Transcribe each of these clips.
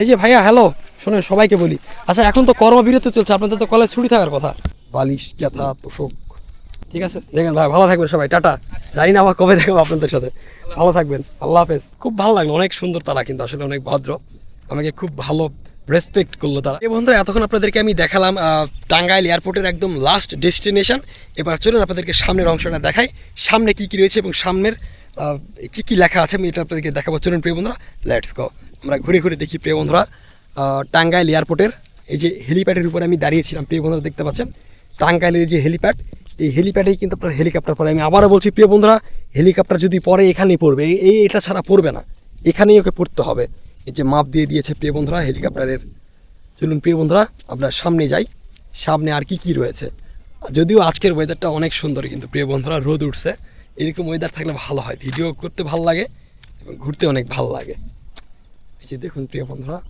এই যে ভাইয়া হ্যালো শোনেন সবাইকে বলি। আচ্ছা এখন তো কর্মবিরতি চলছে আপনাদের তো কলেজ ছুটি থাকার কথা। বালিশ ক্যাথা তোষক। ঠিক আছে দেখেন ভাই ভালো থাকবেন সবাই টাটা। জানি না আবার কবে দেখব আপনাদের সাথে। ভালো থাকবেন আল্লাহ হাফেজ। খুব ভালো লাগল অনেক সুন্দর তারা কিন্তু আসলে অনেক ভদ্র। আমাকে খুব ভালো রেসপেক্ট করল তারা। এই বন্ধুরা এতক্ষণ আপনাদেরকে আমি দেখালাম টাঙ্গাইল এয়ারপোর্টের একদম লাস্ট ডেস্টিনেশন এবার চলুন আপনাদেরকে সামনের অংশটা দেখাই সামনে কি কি রয়েছে এবং সামনের কি কি লেখা আছে আমি এটা আপনাদেরকে দেখাবো। চলুন প্রিয় বন্ধুরা লেটস গো আমরা ঘুরে ঘুরে দেখি প্রিয় বন্ধুরা। টাঙ্গাইল এয়ারপোর্টের এই যে হেলিপ্যাডের উপরে আমি দাঁড়িয়েছিলাম, প্রিয় বন্ধুরা দেখতে পাচ্ছেন? টাঙ্গাইলের যে হেলিপ্যাড এই হেলিপ্যাডেই কিন্তু আপনার হেলিকপ্টার পরে। আমি আবারও বলছি প্রিয় বন্ধুরা হেলিকপ্টার যদি পরে এখানেই পড়বে এই- এটা ছাড়া পড়বে না। এখানেই ওকে পড়তে হবে। এই যে মাপ দিয়ে দিয়েছে প্রিয় বন্ধুরা হেলিকপ্টারের চলুন প্রিয় বন্ধুরা, আমরা সামনে যাই। সামনে আর কি কি রয়েছে? যদিও আজকের ওয়েদারটা অনেক সুন্দর কিন্তু প্রিয় বন্ধুরা, রোদ উঠছে। এরকম ওয়েদার থাকলে ভালো হয়। ভিডিও করতে ভালো লাগে এবং ঘুরতে অনেক ভালো লাগে। এই যে দেখুন প্রিয় বন্ধুরা।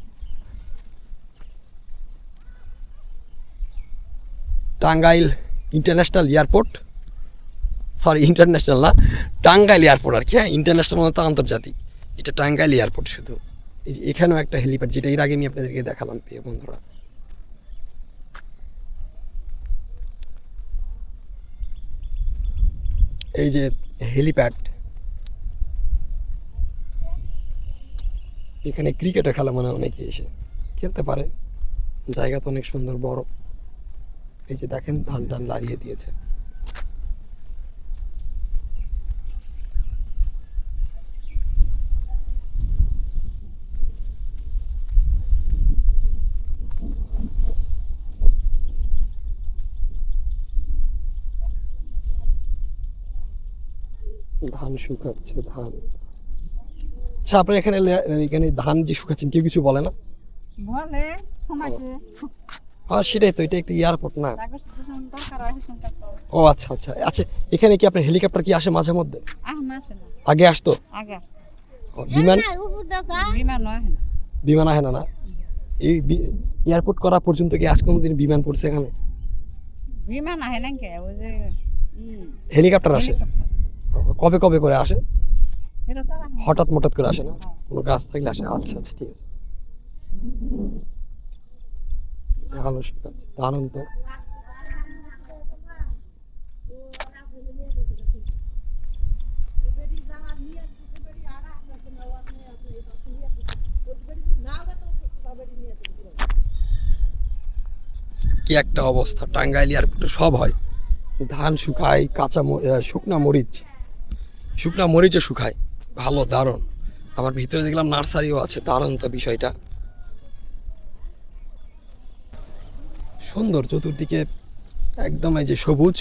Tangail international airport sorry international না, টাঙ্গাইল এয়ারপোর্ট আর কি হ্যাঁ ইন্টারন্যাশনাল মানে তো আন্তর্জাতিক। এটা টাঙ্গাইল এয়ারপোর্ট শুধু। এই যে এখানেও একটা হেলিপ্যাড, যেটা এর আগে আমি আপনাদেরকে দেখালাম প্রিয় বন্ধুরা। এই যে হেলিপ্যাড এখানে ক্রিকেটও খেলা মানে অনেকে এসে খেলতে পারে। জায়গা তো অনেক সুন্দর, বড়। এই যে দেখেন ধান টান লাগিয়ে দিয়েছে। ধান শুকাচ্ছে ধান। আচ্ছা আপনার এখানে এখানে ধান যে শুকাচ্ছেন কেউ কিছু বলে না? বলে হ্যাঁ সেটাই তো এটা একটা এয়ারপোর্ট না? ও আচ্ছা আচ্ছা। আচ্ছা এখানে কি আপনার হেলিকপ্টার কি আসে মাঝে মধ্যে? আহ না আসে না। আগে আসতো? বিমান? বিমান আসে। না। না না? এই এয়ারপোর্ট করা পর্যন্ত কি আজ কোনোদিন বিমান পড়ছে এখানে? বিমান আসে না কে? ওই যে হেলিকপ্টার আসে? কবে কবে করে আসে? আর। হঠাৎ মঠাৎ করে আসে না? কোনো কাজ থাকলে আসে? আচ্ছা আচ্ছা ঠিক আছে। ভালো দারুণ তো কি একটা অবস্থা। টাঙ্গাইল এয়ারপোর্টে সব হয়। ধান শুকায় কাঁচা শুকনা মরিচ। শুকনা মরিচে শুকায়। ভালো, দারুণ। আবার ভিতরে দেখলাম নার্সারিও আছে, দারুণ তো বিষয়টা। সুন্দর চতুর্দিকে একদম এই যে সবুজ,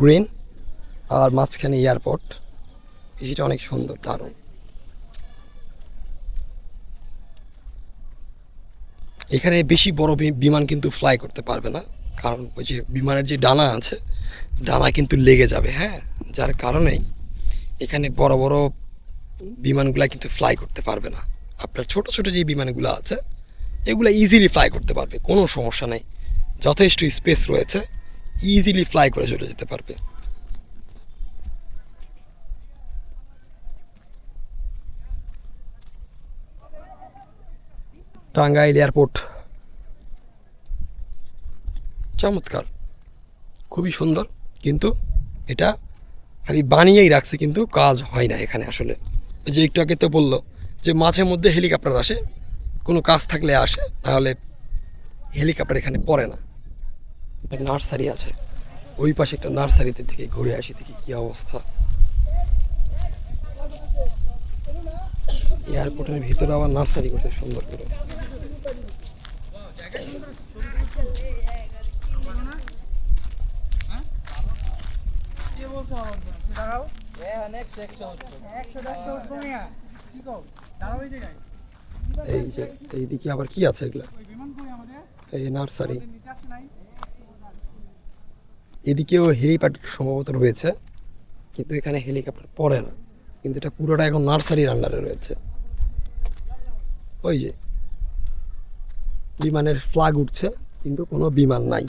গ্রিন, আর মাঝখানে এয়ারপোর্ট। এটা অনেক সুন্দর, দারুণ। এখানে বেশি বড় বিমান কিন্তু ফ্লাই করতে পারবে না, কারণ ওই যে বিমানের যে ডানা আছে, ডানা কিন্তু লেগে যাবে হ্যাঁ? যার কারণেই এখানে বড় বড় বিমানগুলা কিন্তু ফ্লাই করতে পারবে না। আপনার ছোট ছোট যে বিমানগুলো আছে, এগুলো ইজিলি ফ্লাই করতে পারবে, কোনো সমস্যা নেই। যথেষ্ট স্পেস রয়েছে ইজিলি ফ্লাই করে চলে যেতে পারবে। টাঙ্গাইল এয়ারপোর্ট। চমৎকার। খুবই সুন্দর, কিন্তু এটা খালি বানিয়েই রাখছে কিন্তু কাজ হয় না এখানে আসলে। যে একটু আগে তো বলল যে মাঝে মধ্যে হেলিকপ্টার আসে, কোনো কাজ থাকলে আসে নাহলে হেলিকপ্টার এখানে পড়ে না। নার্সারি আছে, ওই পাশে একটা নার্সারিতে থেকে ঘুরে আসি, দেখি কি অবস্থা। এয়ারপোর্টের ভিতরে আবার নার্সারি করছে, সুন্দর করে। এই যে এইদিকে আবার কি আছে এগুলো? এই নার্সারি। এদিকেও হেলিপ্যাড সম্ভবত রয়েছে কিন্তু এখানে হেলিকপ্টার পড়ে না। কিন্তু এটা পুরোটা এখন নার্সারির আন্ডারে রয়েছে। ওই যে বিমানের ফ্লাগ উঠছে কিন্তু কোনো বিমান নাই।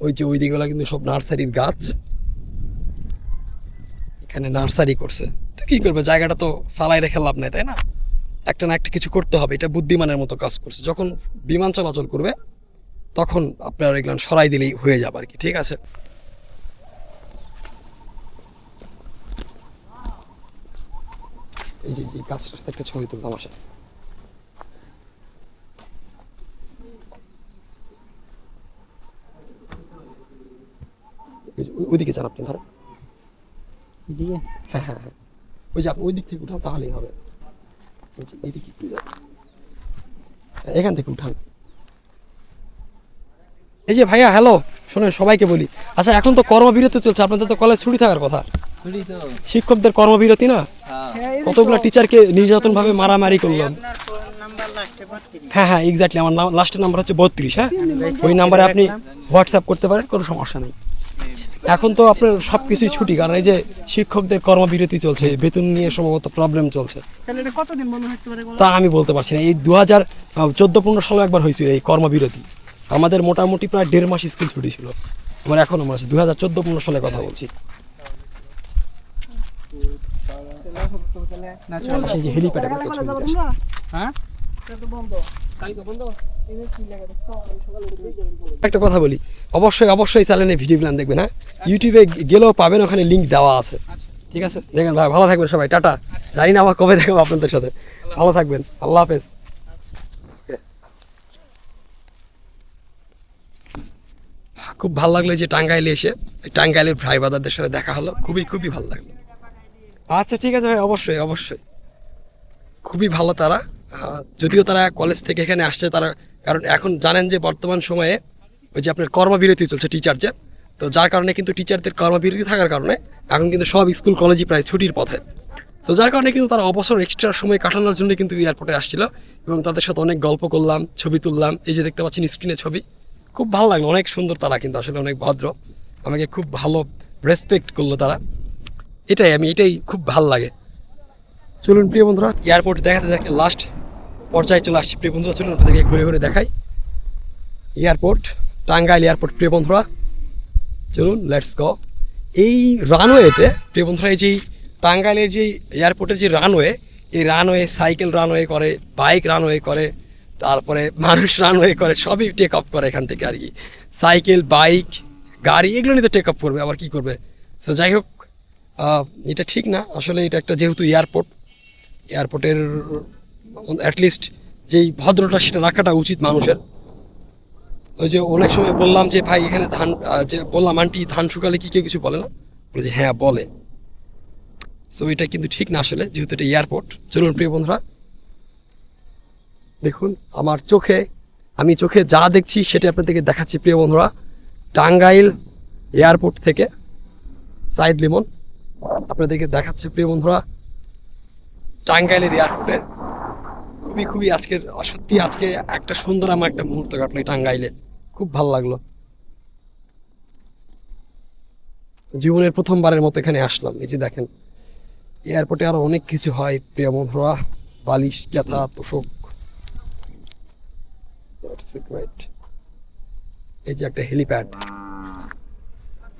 ওই যে ওই দিকগুলো কিন্তু সব নার্সারির গাছ। এখানে নার্সারি করছে। তো কী করবে? জায়গাটা তো ফালাই রেখে লাভ নাই, তাই না? একটা না একটা কিছু করতে হবে। এটা বুদ্ধিমানের মতো কাজ করছে। যখন বিমান চলাচল করবে, তখন আপনার এগুলো সরাই দিলেই হয়ে যাবে আর কি, ঠিক আছে? এই যে গাছটার সাথে একটা ছবি তুলতাম আসে এই যে ওই- ওইদিকে যান আপনি ধরেন। হ্যাঁ হ্যাঁ হ্যাঁ। ওই যে আপনি ওই দিক থেকে উঠান তাহলেই হবে। একটু যান। হ্যাঁ, এখান থেকে উঠান। এই যে ভাইয়া হ্যালো শোনেন সবাইকে বলি। আচ্ছা এখন তো কর্মবিরতি চলছে আপনাদের তো কলেজ ছুটি থাকার কথা। শিক্ষকদের কর্মবিরতি না? কতগুলো টিচারকে নির্যাতন ভাবে মারামারি করলাম। হ্যাঁ হ্যাঁ এক্স্যাক্টলি আমার লাস্টের নাম্বার হচ্ছে বত্রিশ হ্যাঁ? ওই নাম্বারে আপনি হোয়াটসঅ্যাপ করতে পারেন কোনো সমস্যা নেই। এখন তো আপনার সব কিছুই ছুটি কারণ এই যে শিক্ষকদের কর্মবিরতি চলছে বেতন নিয়ে সম্ভবত প্রবলেম চলছে? তা আমি বলতে পারছি না এই দু হাজার চোদ্দ পনেরো সালে একবার হয়েছিল এই কর্মবিরতি আমাদের মোটামুটি প্রায় দেড় মাস স্কুল ছুটি ছিল আমার এখনও মনে আছে দু হাজার চোদ্দ পনেরো সালে কথা বলছি দেখাচ্ছি। তোমরা? হ্যাঁ এটা তো বন্ধ। দেখো? দেখি। একটা কথা বলি। অবশ্যই অবশ্যই চ্যানেলে ভিডিও প্ল্যান দেখবেন হ্যাঁ? ইউটিউবে গেলেও পাবেন, ওখানে লিঙ্ক দেওয়া আছে। ঠিক আছে? দেখেন ভাই, ভালো থাকবেন সবাই। টাটা। জানি না আবার কবে দেখাবো আপনাদের সাথে। ভালো থাকবেন। আল্লাহ হাফেজ। Okay. খুব ভালো লাগল যে টাঙ্গাইলে এসে। টাঙ্গাইলের ভাই বাদারদের সাথে দেখা হলো। খুবই খুবই ভালো লাগল। আচ্ছা ঠিক আছে ভাই, অবশ্যই অবশ্যই। খুবই ভালো তারা। যদিও তারা কলেজ থেকে এখানে আসছে, তারা, কারণ এখন জানেন যে বর্তমান সময়ে ওই যে আপনার কর্মবিরতি চলছে টিচারদের তো যার কারণে কিন্তু টিচারদের কর্মবিরতি থাকার কারণে এখন কিন্তু সব স্কুল কলেজই প্রায় ছুটির পথে। তো যার কারণে কিন্তু তারা অবসর এক্সট্রা সময় কাটানোর জন্য কিন্তু এয়ারপোর্টে আসছিল এবং তাদের সাথে অনেক গল্প করলাম, ছবি তুললাম। এই যে দেখতে পাচ্ছেন স্ক্রিনে ছবি। খুব ভালো লাগল, অনেক সুন্দর তারা কিন্তু, আসলে অনেক ভদ্র। আমাকে খুব ভালো রেসপেক্ট করল তারা। এটাই, আমি এটাই খুব ভালো লাগে। চলুন প্রিয় বন্ধুরা এয়ারপোর্ট দেখাতে দেখে লাস্ট পর্যায়ে চলে আসছি। প্রিয় বন্ধুরা, চলুন আপনাদেরকে ঘুরে ঘুরে দেখাই। এয়ারপোর্ট, টাঙ্গাইল এয়ারপোর্ট, প্রিয় বন্ধুরা। চলুন লেটস গো এই রানওয়েতে প্রিয় বন্ধুরা, এই যে টাঙ্গাইলের যে এয়ারপোর্টের যে রানওয়ে এই রানওয়ে সাইকেল রানওয়ে করে বাইক রানওয়ে করে, তারপরে মানুষ রানওয়ে করে, সবই টেক আপ করে এখান থেকে আর কি। সাইকেল বাইক গাড়ি, এগুলো নিয়ে তো টেক আপ করবে, আবার কি করবে? সো যাই হোক এটা ঠিক না। আসলে এটা একটা যেহেতু এয়ারপোর্ট, এয়ারপোর্টের অ্যাটলিস্ট যেই ভদ্রতা সেটা রাখাটা উচিত মানুষের। ওই যে অনেক সময় বললাম যে, ভাই, এখানে ধান যে বললাম আন্টি, ধান শুকালে কি কেউ কিছু বলে না? বলে যে হ্যাঁ বলে। সো এটা কিন্তু ঠিক না আসলে, যেহেতু এটা এয়ারপোর্ট চলুন প্রিয় বন্ধুরা, দেখুন, আমার চোখে, আমি চোখে যা দেখছি সেটা আপনাদেরকে দেখাচ্ছি প্রিয় বন্ধুরা। টাঙ্গাইল এয়ারপোর্ট থেকে সাইদ লিমন আপনাদেরকে দেখাচ্ছে প্রিয় বন্ধুরা, টাঙ্গাইলের এয়ারপোর্টে খুবই খুবই আজকের, সত্যি আজকে একটা সুন্দর আমার একটা মুহূর্ত কাটলো টাঙ্গাইলে। খুব ভালো লাগল। জীবনের প্রথমবারের মতো এখানে আসলাম। এই যে দেখেন, এয়ারপোর্টে আরও অনেক কিছু হয়। প্রিয় বন্ধুরা বালিশ ক্যাথা তোষক। এই যে একটা হেলিপ্যাড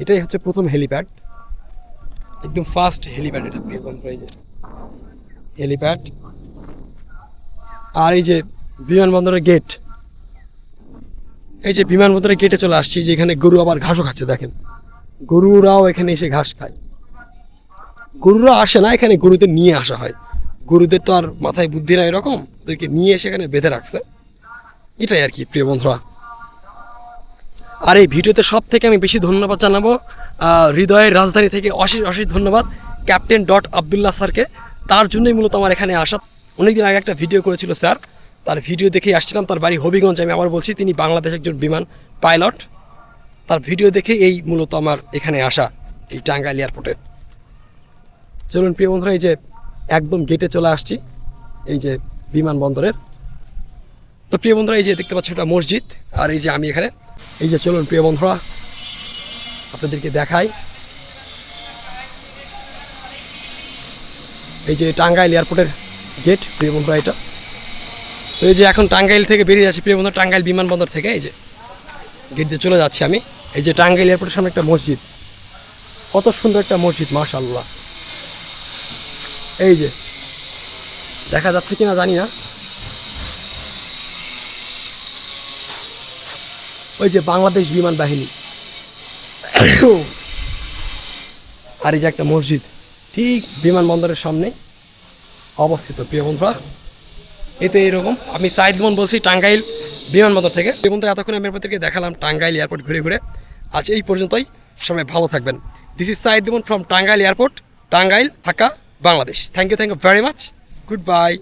এটাই হচ্ছে প্রথম হেলিপ্যাড একদম ফার্স্ট হেলিপ্যাড এটা প্রিয় বন্ধুরা এই যে। হেলিপ্যাড আর এই যে বিমানবন্দরের গেট এই যে বিমানবন্দরের গেটে চলে আসছি যে এখানে গরু আবার ঘাসও খাচ্ছে, দেখেন। গরুরাও এখানে এসে ঘাস খায়। গরুরা আসে না, এখানে গরুদের নিয়ে আসা হয়। গরুদের তো আর মাথায় বুদ্ধি না এরকম, ওদেরকে নিয়ে এসে এখানে বেঁধে রাখছে। এটাই আর কি, প্রিয় বন্ধুরা। আর এই ভিডিওতে সব থেকে আমি বেশি ধন্যবাদ জানাব হৃদয়ের রাজধানী থেকে অশেষ অশেষ ধন্যবাদ, ক্যাপ্টেন ডট আবদুল্লাহ স্যারকে। তার জন্যই মূলত আমার এখানে আসা। অনেকদিন আগে একটা ভিডিও করেছিল স্যার। তার ভিডিও দেখেই আসছিলাম, তার বাড়ি হবিগঞ্জ, আমি আবার বলছি, তিনি বাংলাদেশ একজন বিমান পাইলট। তার ভিডিও দেখে এই মূলত আমার এখানে আসা, এই টাঙ্গাইল এয়ারপোর্টে। চলুন প্রিয় বন্ধুরা, এই যে একদম গেটে চলে আসছি, এই যে বিমানবন্দরের। তো প্রিয় বন্ধুরা, এই যে দেখতে পাচ্ছি এটা মসজিদ, আর এই যে আমি এখানে। এই যে চলুন প্রিয় বন্ধুরা, আপনাদেরকে দেখাই। এই যে টাঙ্গাইল এয়ারপোর্টের গেট প্রিয় বন্ধুরা এটা এই যে এখন টাঙ্গাইল থেকে বেরিয়ে যাচ্ছি প্রিয় বন্ধুরা টাঙ্গাইল বিমানবন্দর থেকে, এই যে। গেট দিয়ে চলে যাচ্ছি আমি। এই যে টাঙ্গাইল এয়ারপোর্টের সামনে একটা মসজিদ। কত সুন্দর একটা মসজিদ মাশাল্লাহ এই যে, দেখা যাচ্ছে কিনা জানি না। ওই যে বাংলাদেশ বিমান বাহিনী। আর এই যে একটা মসজিদ। ঠিক বিমানবন্দরের সামনে। অবস্থিত প্রিয় বন্ধুরা এতে এরকম। আমি সাইদ মন বলছি টাঙ্গাইল বিমানবন্দর থেকে। প্রিয় বন্ধুরা এতক্ষণ আমি আপনাদেরকে দেখালাম টাঙ্গাইল এয়ারপোর্ট ঘুরে ঘুরে। আজ এই পর্যন্তই। সবাই ভালো থাকবেন। This is Sayed Mon from Tangail airport Tangail Dhaka Bangladesh. Thank you thank you very much good bye